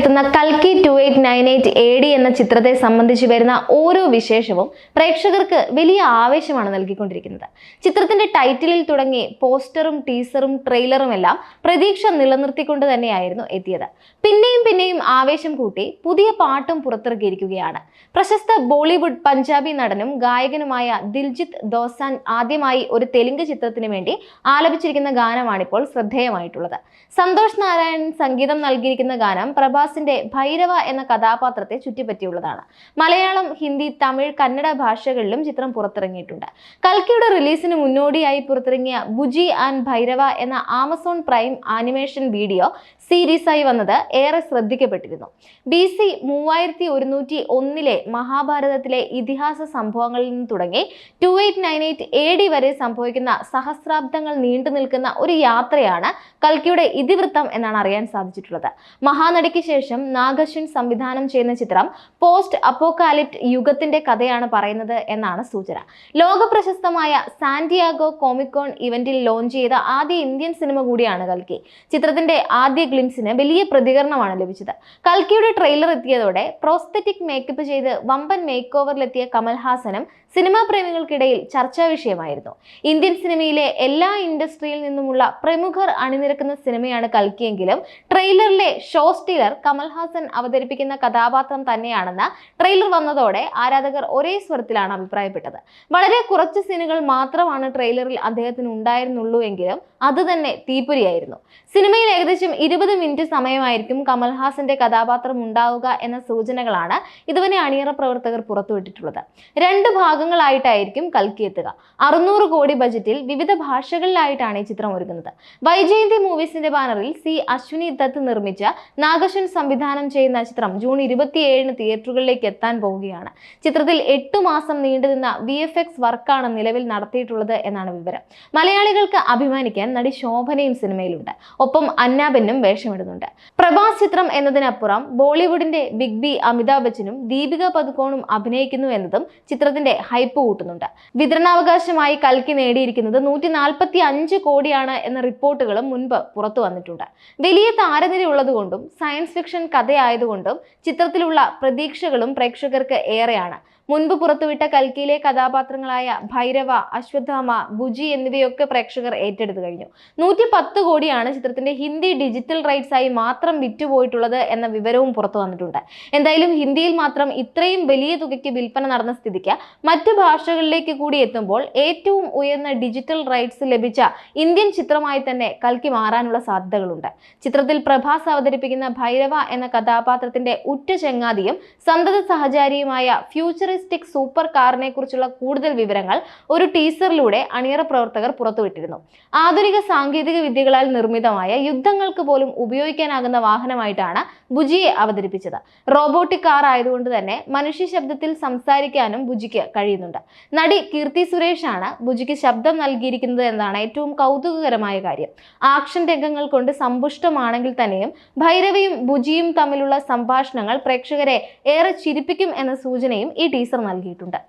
എത്തുന്ന കൽക്കി two eight nine eight A D എന്ന ചിത്രത്തെ സംബന്ധിച്ച് വരുന്ന ഓരോ വിശേഷവും പ്രേക്ഷകർക്ക് വലിയ ആവേശമാണ് നൽകിക്കൊണ്ടിരിക്കുന്നത്. ചിത്രത്തിന്റെ ടൈറ്റിലിൽ തുടങ്ങി പോസ്റ്ററും ടീസറും ട്രെയിലറും എല്ലാം പ്രതീക്ഷ നിലനിർത്തിക്കൊണ്ട് തന്നെയായിരുന്നു എത്തിയത്. പിന്നെയും പിന്നെയും ആവേശം കൂട്ടി പുതിയ പാട്ടും പുറത്തിറക്കിയിരിക്കുകയാണ്. പ്രശസ്ത ബോളിവുഡ് പഞ്ചാബി നടനും ഗായകനുമായ ദിൽജിത്ത് ദോസാൻ ആദ്യമായി ഒരു തെലുങ്ക് ചിത്രത്തിന് വേണ്ടി ആലപിച്ചിരിക്കുന്ന ഗാനമാണിപ്പോൾ ശ്രദ്ധേയമായിട്ടുള്ളത്. സന്തോഷ് നാരായണൻ സംഗീതം നൽകിയിരിക്കുന്ന ഗാനം പ്രഭാസിന്റെ ഭൈരവ എന്ന കഥാപാത്രത്തെ ചുറ്റിപ്പറ്റിയുള്ളതാണ്. മലയാളം ഹിന്ദി തമിഴ് കന്നഡ ഭാഷകളിലും ചിത്രം പുറത്തിറങ്ങിയിട്ടുണ്ട്. കൽക്കിയുടെ റിലീസിന് മുന്നോടിയായി പുറത്തിറങ്ങിയ ബുജി ആൻഡ് ഭൈരവ എന്ന ആമസോൺ പ്രൈം ആനിമേഷൻ വീഡിയോ സീരീസായി വന്നത് ഏറെ ശ്രദ്ധിക്കപ്പെട്ടിരുന്നു. ബി സി മൂവായിരത്തി ഒരുന്നൂറ്റി ഒന്നിലെ മഹാഭാരതത്തിലെ ഇതിഹാസ സംഭവങ്ങളിൽ നിന്ന് തുടങ്ങി two eight nine eight A D വരെ സംഭവിക്കുന്ന സഹസ്രാബ്ദങ്ങൾ നീണ്ടു നിൽക്കുന്ന ഒരു യാത്രയാണ് കൽക്കിയുടെ ഇതിവൃത്തം എന്നാണ് അറിയാൻ സാധിച്ചിട്ടുള്ളത്. മഹാനടിക്ക് ശേഷം നാഗശ്വൻ സംവിധാനം ചെയ്യുന്ന ചിത്രം പോസ്റ്റ് അപ്പോക്കാലിപ്റ്റ് യുഗത്തിന്റെ കഥയാണ് പറയുന്നത് എന്നാണ് സൂചന. ലോക പ്രശസ്തമായ സാന്റിയാഗോ കോമിക്കോൺ ഇവന്റിൽ ലോഞ്ച് ചെയ്ത ആദ്യ ഇന്ത്യൻ സിനിമ കൂടിയാണ് കൽക്കി. ചിത്രത്തിന്റെ ആദ്യ ഗ്ലിംസിന് വലിയ പ്രതികരണമാണ് ലഭിച്ചത്. കൽക്കിയുടെ ട്രെയിലർ എത്തിയതോടെ പ്രോസ്തറ്റിക് മേക്കപ്പ് ചെയ്ത് വമ്പൻ മേക്ക് ഓവറിലെത്തിയ കമൽഹാസനും സിനിമാ പ്രേമികൾക്കിടയിൽ ചർച്ചാ വിഷയമായിരുന്നു. ഇന്ത്യൻ സിനിമയിലെ എല്ലാ ഇൻഡസ്ട്രിയിൽ നിന്നുമുള്ള പ്രമുഖർ അണിനിരക്കുന്ന സിനിമയാണ് കൽക്കിയെങ്കിലും ട്രെയിലറിലെ ഷോ സ്റ്റീലർ കമൽഹാസൻ അവതരിപ്പിക്കുന്ന കഥാപാത്രം തന്നെയാണെന്ന് ട്രെയിലർ വന്നതോടെ ആരാധകർ ഒരേ സ്വരത്തിലാണ് അഭിപ്രായപ്പെട്ടത്. വളരെ കുറച്ച് സീനുകൾ മാത്രമാണ് ട്രെയിലറിൽ അദ്ദേഹത്തിന് ഉണ്ടായിരുന്നുള്ളൂ എങ്കിലും അത് തന്നെ തീപ്പൊരിയായിരുന്നു. സിനിമയിൽ ഏകദേശം ഇരുപത് മിനിറ്റ് സമയമായിരിക്കും കമൽഹാസന്റെ കഥാപാത്രം ഉണ്ടാവുക എന്ന സൂചനകളാണ് ഇതുവരെ അണിയറ പ്രവർത്തകർ പുറത്തുവിട്ടിട്ടുള്ളത്. രണ്ട് ഭാഗങ്ങളായിട്ടായിരിക്കും കൽക്കി എത്തുക. അറുന്നൂറ് കോടി ബജറ്റിൽ വിവിധ ഭാഷകളിലായിട്ടാണ് ഈ ചിത്രം ഒരുങ്ങുന്നത്. വൈജയന്തി മൂവീസിന്റെ ബാനറിൽ സി അശ്വിനി ദത്ത് നിർമ്മിച്ച നാഗശ്വൻ സംവിധാനം ചെയ്യുന്ന ചിത്രം ജൂൺ ഇരുപത്തിയേഴിന് തിയേറ്ററുകളിലേക്ക് എത്താൻ പോവുകയാണ്. ചിത്രത്തിൽ എട്ട് മാസം നീണ്ടുനിന്ന വി എഫ് എക്സ് വർക്കാണ് നിലവിൽ നടത്തിയിട്ടുള്ളത് എന്നാണ് വിവരം. മലയാളികൾക്ക് അഭിമാനിക്കാൻ നടി ശോഭനയും സിനിമയിലുണ്ട്. ഒപ്പം അന്നാബെന്നും വേഷമിടുന്നുണ്ട്. പ്രഭാസ് ചിത്രം എന്നതിനപ്പുറം ബോളിവുഡിന്റെ ബിഗ് ബി അമിതാഭ് ബച്ചനും ദീപിക പദുക്കോണും അഭിനയിക്കുന്നു എന്നതും ചിത്രത്തിന്റെ ഹൈപ്പ് കൂട്ടുന്നുണ്ട്. വിതരണാവകാശമായി കൽക്കി നേടിയിരിക്കുന്നത് നൂറ്റി നാൽപ്പത്തി അഞ്ച് കോടിയാണ് എന്ന റിപ്പോർട്ടുകളും മുൻപ് പുറത്തു വന്നിട്ടുണ്ട്. വലിയ താരനിര ഉള്ളതുകൊണ്ടും സയൻസ് ഫിക്ഷൻ കഥയായതുകൊണ്ടും ചിത്രത്തിലുള്ള പ്രതീക്ഷകളും പ്രേക്ഷകർക്ക് ഏറെയാണ്. മുൻപ് പുറത്തുവിട്ട കൽക്കിയിലെ കഥാപാത്രങ്ങളായ ഭൈരവ അശ്വത്ഥാമ ഗുജി എന്നിവയൊക്കെ പ്രേക്ഷകർ ഏറ്റെടുത്തു കഴിഞ്ഞു. നൂറ്റി പത്ത് കോടിയാണ് ചിത്രത്തിന്റെ ഹിന്ദി ഡിജിറ്റൽ റൈറ്റ്സ് ആയി മാത്രം വിറ്റുപോയിട്ടുള്ളത് എന്ന വിവരവും പുറത്തു വന്നിട്ടുണ്ട്. എന്തായാലും ഹിന്ദിയിൽ മാത്രം ഇത്രയും വലിയ തുകയ്ക്ക് വിൽപ്പന നടന്ന സ്ഥിതിക്ക് മറ്റു ഭാഷകളിലേക്ക് കൂടി എത്തുമ്പോൾ ഏറ്റവും ഉയർന്ന ഡിജിറ്റൽ റൈറ്റ്സ് ലഭിച്ച ഇന്ത്യൻ ചിത്രമായി തന്നെ കൽക്കി മാറാനുള്ള സാധ്യതകളുണ്ട്. ചിത്രത്തിൽ പ്രഭാസ് അവതരിപ്പിക്കുന്ന ഭൈരവ എന്ന കഥാപാത്രത്തിന്റെ ഉറ്റ ചങ്ങാതിയും സന്തത സഹചാരിയുമായ ഫ്യൂച്ചറിസ്റ്റിക് സൂപ്പർ കാറിനെ കുറിച്ചുള്ള കൂടുതൽ വിവരങ്ങൾ ഒരു ടീസറിലൂടെ അണിയറ പ്രവർത്തകർ പുറത്തുവിട്ടിരുന്നു. ആധുനിക സാങ്കേതിക വിദ്യകളാൽ നിർമ്മിതമായ യുദ്ധങ്ങൾക്ക് പോലും ഉപയോഗിക്കാനാകുന്ന വാഹനമായിട്ടാണ് ബുജിയെ അവതരിപ്പിച്ചത്. റോബോട്ടിക് കാർ ആയതുകൊണ്ട് തന്നെ മനുഷ്യ ശബ്ദത്തിൽ സംസാരിക്കാനും ബുജിക്ക് കഴിയുന്നുണ്ട്. നടി കീർത്തി സുരേഷ് ആണ് ബുജിക്ക് ശബ്ദം നൽകിയിരിക്കുന്നത് എന്നാണ് ഏറ്റവും കൗതുകകരമായ കാര്യം. ആക്ഷൻ രംഗങ്ങൾ കൊണ്ട് സമ്പുഷ്ടമാണെങ്കിൽ തന്നെയും ഭൈരവിയും ബുജിയും തമ്മിലുള്ള സംഭാഷണങ്ങൾ പ്രേക്ഷകരെ ഏറെ ചിരിപ്പിക്കും എന്ന സൂചനയും ഈ ടീസർ നൽകിയിട്ടുണ്ട്.